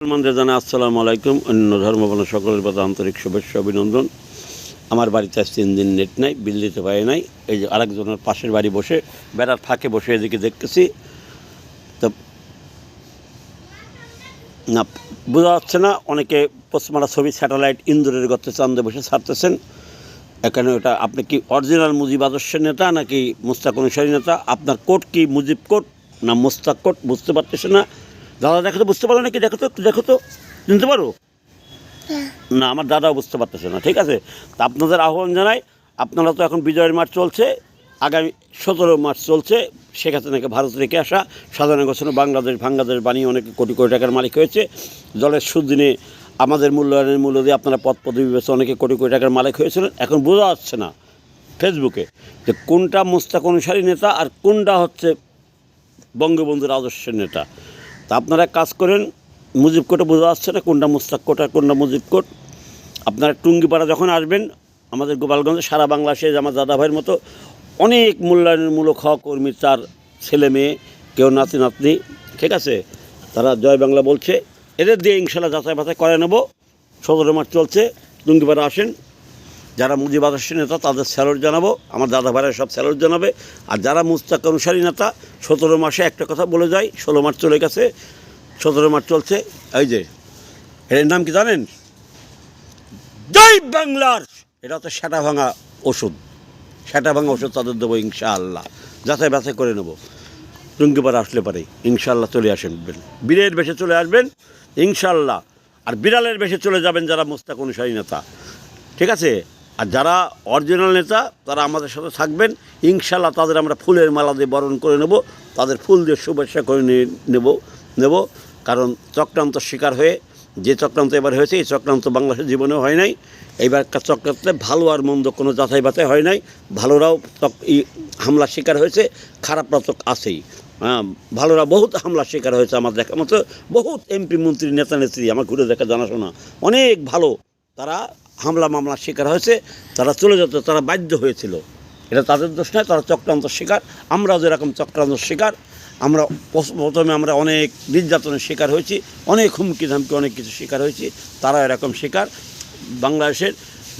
মুসলমানদের জানা আসসালামু আলাইকুম। অন্য ধর্মবর্ণ সকলের প্রতি আন্তরিক শুভেচ্ছা, অভিনন্দন। আমার বাড়িতে আজ তিন দিন নেট নাই, বিল দিতে নাই। এই যে আরেকজনের পাশের বাড়ি বসে, বেড়ার ফাঁকে বসে এদিকে দেখতেছি। তো না, বোঝা যাচ্ছে না, অনেকে পশ্চিমারা ছবি, স্যাটেলাইট, ইন্দোরের গর্তে চান্দে বসে ছাড়তেছেন। এখানে ওটা, আপনি কি অরিজিনাল মুজিব আদর্শের নেতা নাকি মুস্তাক অনুসারী নেতা? আপনার কোট কি মুজিব কোট না মুস্তাক কোট বুঝতে পারতেছে না। দাদা দেখো তো বুঝতে পারো নাকি? দেখো তো একটু দেখো তো। চিনতে পারো? না আমার দাদাও বুঝতে পারতেছে না ঠিক আছে? তা আপনাদের আহ্বান জানাই আপনারা তো এখন বিজয়ের মাঠ চলছে আগামী সতেরো মার্চ চলছে শেখ হাসিনাকে ভারত রেখে আসা সাধারণ ঘোষণা বাংলাদেশ বাংলাদেশ বানিয়ে অনেকে কোটি কোটি টাকার মালিক হয়েছে জলের সুদিনে আমাদের মূল্যায়নের মূল্য দিয়ে আপনারা পদ পদবি বেছে অনেকে কোটি কোটি টাকার মালিক হয়েছিলেন এখন বোঝা যাচ্ছে না ফেসবুকে যে কোনটা মোস্তাক অনুসারী নেতা আর কোনটা হচ্ছে বঙ্গবন্ধুর আদর্শের নেতা। তা আপনারা কাজ করেন, মুজিব কোটে বোঝা যাচ্ছে না কোনটা মুস্তাক কোট আর কোনটা মুজিব কোট আপনারা টুঙ্গিপাড়া যখন আসবেন, আমাদের গোপালগঞ্জে, সারা বাংলাদেশে আমার দাদা ভাইয়ের মতো অনেক মূল্যায়নমূলক হক, কর্মী, তার ছেলে মেয়ে, কেউ নাতি, নাতনি, ঠিক আছে? তারা জয় বাংলা বলছে। এদের দিয়ে ইনশাল্লাহ যাচাই বাছাই করে নেব। সতেরো মার্চ চলছে, টুঙ্গিপাড়া আসেন। যারা মুজিব আদর্শ নেতা, তাদের স্যালুট জানাব। আমার দাদা ভাইরা সব স্যালুট জানাবে। আর যারা মুস্তাক অনুসারী নেতা, সতেরো মাসে একটা কথা বলে যায় ষোলো মার্চ চলে গেছে, সতেরো মার্চ চলছে। এই যে, এর নাম কি জানেন? জয় বাংলার! এটা তো সেটা ভাঙা ওষুধ। সেটা ভাঙা ওষুধ তাদের দেবো ইনশাআল্লাহ। যাচাই বাছাই করে নেব। টুঙ্গিপাড়া আসলে পারে। ইনশাআল্লাহ চলে আসেন। বীরের বেশে চলে আসবেন, ইনশাআল্লাহ। আর বিড়ালের বেশে চলে যাবেন যারা মুস্তাক অনুসারী নেতা। ঠিক আছে? আর যারা অরিজিনাল নেতা, তারা আমাদের সাথে থাকবেন। ইনশাল্লাহ তাদের আমরা ফুলের মালা দিয়ে বরণ করে নেব। তাদের ফুল দিয়ে শুভেচ্ছা করে নেব নেব। কারণ চক্রান্ত শিকার হয়ে, যে চক্রান্ত এবার হয়েছে, এই চক্রান্ত বাংলাদেশের জীবনেও হয় নাই। এইবার চক্রান্তে ভালো আর মন্দ কোনো যাচাই বাছাই হয় নাই। ভালোরাও হামলার শিকার হয়েছে খারাপরা তো আছেই। হ্যাঁ ভালোরা বহুত হামলার শিকার হয়েছে আমার দেখা মতো। বহুত এমপি, মন্ত্রী নেতা নেত্রী আমার ঘুরে দেখা জানাশোনা। অনেক ভালো। তারা হামলা, মামলার শিকার হয়েছে, তারা চলে যেত, তারা বাধ্য হয়েছিল। এটা তাদের দোষ নয়, তারা চক্রান্ত শিকার। আমরাও যেরকম চক্রান্ত শিকার, আমরা প্রথমে আমরা অনেক নির্যাতনের শিকার হয়েছি, অনেক হুমকি ধামকি, অনেক কিছু শিকার হয়েছি, তারা এরকম শিকার। বাংলাদেশের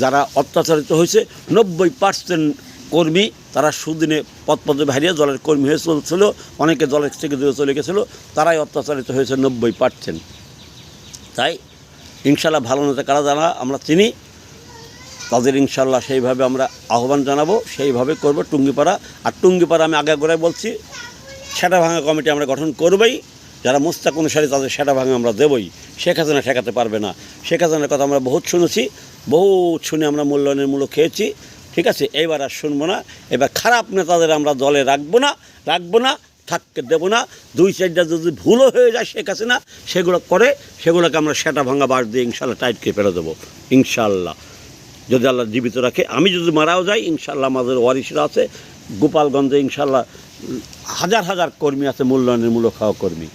যারা অত্যাচারিত হয়েছে, নব্বই পার্সেন্ট কর্মী তারা সুদিনে পদ পদে হারিয়ে দলের কর্মী হয়ে চলছিল অনেকে দলের থেকে দূরে চলে গেছিল, তারাই অত্যাচারিত হয়েছে নব্বই পার্সেন্ট। তাই ইনশাল্লাহ ভালো নেতা কারা জানা, আমরা চিনি। তাদের ইনশাল্লাহ সেইভাবে আমরা আহ্বান জানাব, সেইভাবে করব। টুঙ্গিপাড়া, আর টুঙ্গিপাড়া আমি আগে করে বলছি সেটা ভাঙা কমিটি আমরা গঠন করবই। যারা মুস্তাক অনুসারী, তাদের সেটা ভাঙা আমরা দেবই। শেখ হাসিনা ঠেকাতে পারবে না। শেখ হাসিনার কথা আমরা বহুত শুনেছি, বহুত শুনে আমরা মূল্যায়নের মূল্য খেয়েছি। ঠিক আছে, এইবার আর শুনব না। এবার খারাপ নেতাদের আমরা দলে রাখব না রাখব না, থাকতে দেবো না। দুই চারটা যদি ভুলও হয়ে যায় শেখ হাসিনা, সেগুলো করে, সেগুলোকে আমরা সেটা ভাঙা বাস দিয়ে ইনশাল্লাহ টাইটকে ফেলে দেবো। ইনশাল্লাহ যদি আল্লাহ জীবিত রাখে। আমি যদি মারাও যাই ইনশাল্লাহ আমাদের ওয়ারিসরা আছে। গোপালগঞ্জে ইনশাল্লাহ হাজার হাজার কর্মী আছে, মূল্যায়নের মূলক হওয়া কর্মী।